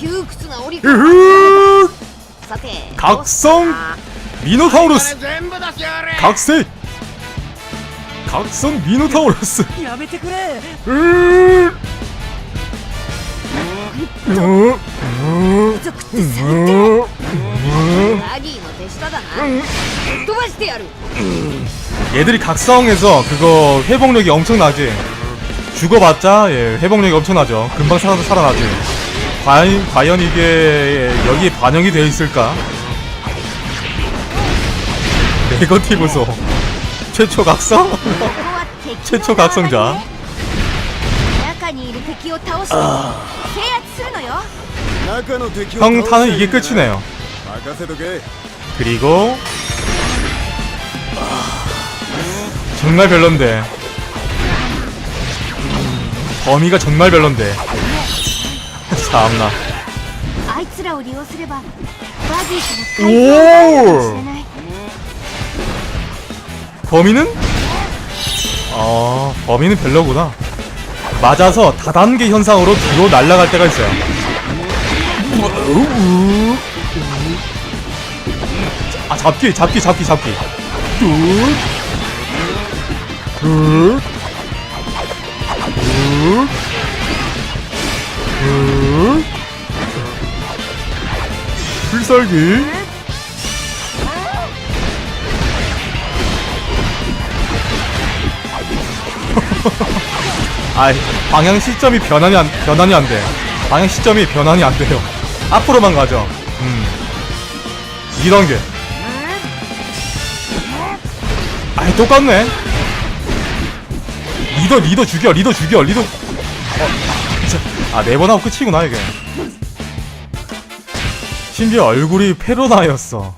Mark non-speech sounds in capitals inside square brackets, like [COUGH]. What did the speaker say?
窮屈な折り 으흐! さて 각성 あ 미노타우루스 全部出してやれ 각세 각성 미노타우루스 やめてくれ [LAUGHS] 으 으 族って最低 으 ラギーの手下だな飛ばしてやる 얘들이 각성해서 그거 회복력이 엄청나지 죽어봤자 예, 회복력이 엄청나죠 금방 살아, 살아나지 과연, 과연 이게 여기에 반영이 되어 있을까? 네거티브소. 최초 각성? 최초 각성자. 아... 평타는 이게 끝이네요. 그리고 정말 별론데. 범위가 정말 별론데. [LAUGHS] 참나 あいつらを利用すればバギーから回復を受けるかもしれない 범위는? 어 범위는 별로구나 맞아서 다단계 현상으로 뒤로 날아갈 때가 있어요 아 잡기 잡기 잡기 잡기 뚝 뚝, 필살기 [LAUGHS] 아 방향 시점이 변환이 안 변환이 안 돼. 방향 시점이 변환이 안 돼요. 앞으로만 가죠. 음. 2단계. 아이 똑같네. 리더 리더 죽여 리더 죽여 리더. 어. 아 네 번 하고 끝이구나 이게. 심지어 얼굴이 페로나였어.